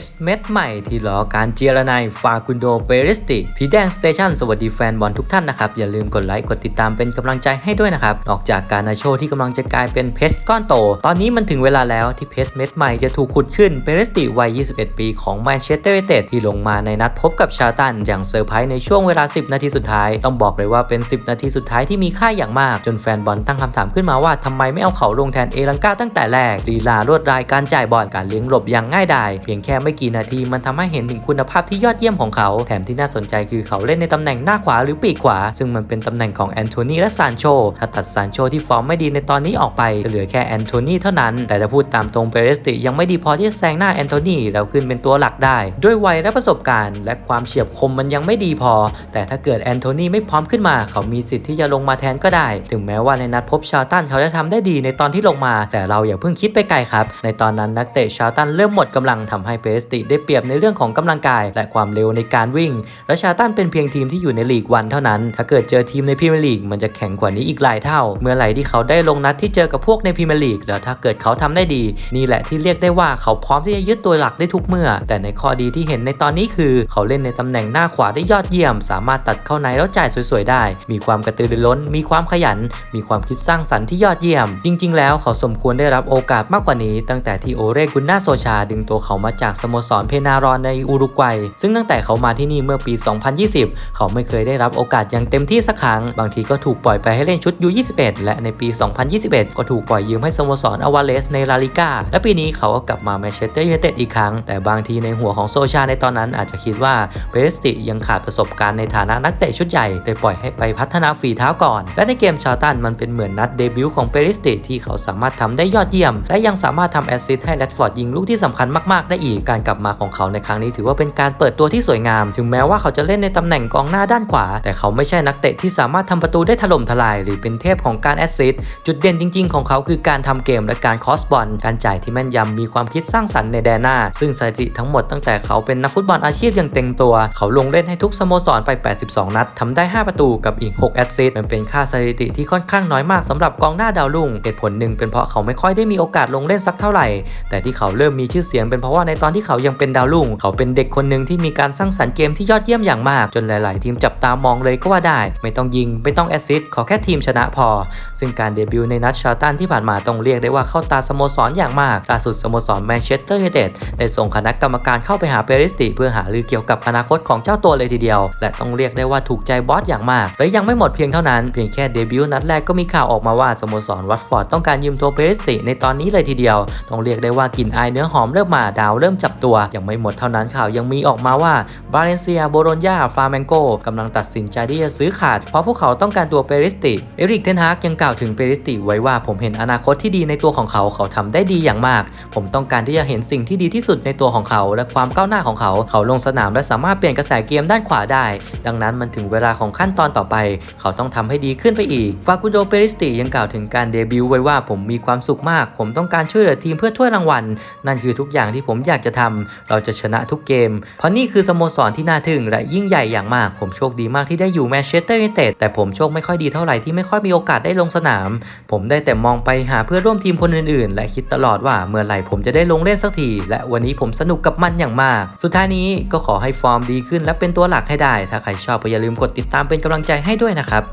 สเม็ดใหม่ที่รอการเจรนายฟากุนโดเปริสติพีแดงสเตชันสวัสดีแฟนบอลทุกท่านนะครับ อย่าลืมกดไลค์ กดติดตามเป็นกำลังใจให้ด้วยนะครับ นอกจากการนาโชที่กำลังจะกลายเป็นเพชรก้อนโต ตอนนี้มันถึงเวลาแล้วที่เพชรเม็ดใหม่จะถูกขุดขึ้นเปริสติวัย 21 ปีของแมนเชสเตอร์ยูไนเต็ดที่ลงมาในนัดพบกับชาตัน อย่างเซอร์ไพรส์ในช่วงเวลา 10 นาทีสุดท้าย ต้องบอกเลยว่าเป็น 10 นาทีสุดท้ายที่มีค่าอย่างมากจนแฟนบอลตั้งคำถามขึ้นมาว่าทำไมไม่เอาเขาลงแทนเอลังกาตั้งแต่แรกลีลารวดรายการจ่ายบอลการเลี้ยงหลบอย่างง่ายดายเพียงแค่ไม่กี่นาทีมันทำให้เห็นถึงคุณภาพที่ยอดเยี่ยมของเขา แถมที่น่าสนใจคือเขาเล่นในตำแหน่งหน้าขวาหรือปีกขวา ซึ่งมันเป็นตำแหน่งของแอนโทนีและซานโชถ้าตัดซานโชที่ฟอร์มไม่ดีในตอนนี้ออกไปจะเหลือแค่แอนโทนีเท่านั้น แต่ถ้าพูดตามตรงเปเรสติยังไม่ดีพอที่จะแซงหน้าแอนโทนีแล้วขึ้นเป็นตัวหลักได้ ด้วยวัยและประสบการณ์ และความเฉียบคมมันยังไม่ดีพอ แต่ถ้าเกิดแอนโทนีไม่พร้อมขึ้นมา เขามีสิทธิ์ที่จะลงมาแทนก็ได้ ถึงแม้ว่าในนัดพบชาตันเขาจะทำได้ดีในตอนที่ลงมา แต่เราอย่าเพิ่งคิดไปไกลครับ ในตอนนั้นนักเตะชาตันเริ่มหมดกำลังทำให้เปรสติได้เปรียบในเรื่องของกำลังกาย และความเร็วในการวิ่ง และชาตันเป็นเพียงทีมที่อยู่ในลีกวันเท่านั้น ถ้าเกิดเจอทีมในพรีเมียร์ลีกมันจะแข็งกว่านี้อีกหลายเท่า เมื่อไหร่ที่เขาได้ลงนัดที่เจอกับพวกในพรีเมียร์ลีกแล้วถ้าเกิดเขาทำได้ดี นี่แหละที่เรียกได้ว่าเขาพร้อมที่จะยึดตัวหลักได้ทุกเมื่อ แต่ในข้อดีที่เห็นในตอนนี้คือ เขาเล่นในตำแหน่งหน้าขวาได้ยอดเยี่ยม สามารถตัดเข้าในแล้วจ่ายสวยๆได้ มีความกระตือรือร้น มีความขยัน มีความคิดสร้างสรรค์ที่ยอดเยี่ยม จริง ๆ แล้วเขาสมควรได้รับโอกาสมากกว่านี้ ตั้งแต่ที่โอเรกุนนาโซชาดึงตัวเขามาจากสโมสรเพนารอนในอุรุกวัย ซึ่งตั้งแต่เขามาที่นี่เมื่อปี 2020 เขาไม่เคยได้รับโอกาสอย่างเต็มที่สักครั้ง บางทีก็ถูกปล่อยไปให้เล่นชุด U21 และในปี 2021 ก็ถูกปล่อยยืมให้สโมสรอวาเลสในลาลิก้า และปีนี้เขาก็กลับมาแมนเชสเตอร์ยูไนเต็ดอีกครั้ง แต่บางทีในหัวของโซชาในตอนนั้นอาจจะคิดว่าเบสติยังขาดประสบการณ์ในฐานะนักเตะชุดใหญ่เลยปล่อยให้ไปพัฒนาฝีเท้าก่อน และในเกมชาตันมันเป็นเหมือนนัดเดบิวต์ของเปริสติที่เขาสามารถทำได้ยอดเยี่ยม และยังสามารถทำแอสซิสต์ให้แรดฟอร์ดยิงลูกที่สำคัญมากๆได้อีกการกลับมาของเขาในครั้งนี้ถือว่าเป็นการเปิดตัวที่สวยงาม ถึงแม้ว่าเขาจะเล่นในตำแหน่งกองหน้าด้านขวา แต่เขาไม่ใช่นักเตะที่สามารถทำประตูได้ถล่มทลาย หรือเป็นเทพของการแอสซิสต์จุดเด่นจริง ๆ ของเขาคือการทำเกมและการคอสบอลการจ่ายที่แม่นยำมีความคิดสร้างสรรค์ในแดนหน้า ซึ่งสถิติทั้งหมดตั้งแต่เขาเป็นนักฟุตบอลอาชีพอย่างเต็มตัว เขาลงเล่นให้ทุกสโมสรไป 82 นัดทำได้ 5 ประตูกับอีก 6 แอสซิสต์มันเป็นค่าสถิติที่ค่อนข้างน้อยมากสำหรับกองหน้าดาวรุ่งเหตุผลหนึ่งเป็นเพราะเขาไม่ค่อยได้มีโอกาสลงเล่นสักเท่าไหร่ แต่ที่เขาเริ่มมีชื่อเสียงเป็นเพราะว่าในตอนที่เขายังเป็นดาวรุ่ง เขาเป็นเด็กคนหนึ่งที่มีการสร้างสรรค์เกมที่ยอดเยี่ยมอย่างมาก จนหลาย ๆ ทีมจับตามองเลยก็ว่าได้ ไม่ต้องยิง ไม่ต้องแอสซิสต์ขอแค่ทีมชนะพอ ซึ่งการเดบิวต์ในนัดชาร์ตันที่ผ่านมาต้องเรียกได้ว่าเข้าตาสโมสรอย่างมากล่าสุดสโมสรแมนเชสเตอร์ยูไนเต็ดได้ส่งคณะกรรมการเข้าไปหาเปริสติ เพื่อหารือเกี่ยวกับอนาคตของเจ้าตัวเลยทีเดียว และต้องเรียกได้ว่าถูกใจบอสอย่างมาก และยังไม่หมดเพียงเท่านั้นเพียงแค่เดบิวต์นัดแรกก็มีข่าวออกมาว่าสโมสรวัตฟอร์ดต้องการยืมตัวเปริสติในตอนนี้เลยทีเดียว ต้องเรียกได้ว่ากลิ่นอายเนื้อหอมเริ่มมาดาวเริ่มจับตัวยังไม่หมดเท่านั้นข่าวยังมีออกมาว่าบาเลนเซียโบโรญญาฟาร์เมนโกกำลังตัดสินใจที่จะซื้อขาด เพราะพวกเขาต้องการตัวเปริสติ เอริกเทนฮากยังกล่าวถึงเปริสติไว้ว่าผมเห็นอนาคตที่ดีในตัวของเขาเขาทำได้ดีอย่างมาก ผมต้องการที่จะเห็นสิ่งที่ดีที่สุดในตัวของเขา และความก้าวหน้าของเขาเขาลงสนามและสามารถเปลี่ยนกระแสเกมด้านขวาได้ ดังนั้นมันถึงเวลาของขั้นตอนต่อไป เขาต้องทำให้ดีขึ้นไปอีกฟากุโดเปริสติยังกล่าวถึงการเดบิวต์ไว้ว่าผมมีความสุขมาก ผมต้องการช่วยเหลือทีมเพื่อถ้วยรางวัลนั่นคือทุกอย่างที่ผมอยากจะทำเราจะชนะทุกเกม เพราะนี่คือสโมสรที่น่าทึ่งและยิ่งใหญ่อย่างมาก ผมโชคดีมากที่ได้อยู่แมนเชสเตอร์ยูไนเต็ดแต่ผมโชคไม่ค่อยดีเท่าไหร่ที่ไม่ค่อยมีโอกาสได้ลงสนาม ผมได้แต่มองไปหาเพื่อนร่วมทีมคนอื่นๆ และคิดตลอดว่าเมื่อไหร่ผมจะได้ลงเล่นสักที และวันนี้ผมสนุกกับมันอย่างมาก สุดท้ายนี้ก็ขอให้ฟอร์มดีขึ้นและเป็นตัวหลักให้ได้ ถ้าใครชอบก็อย่าลืมกดติดตามเป็นกำลังใจให้ด้วยนะครับ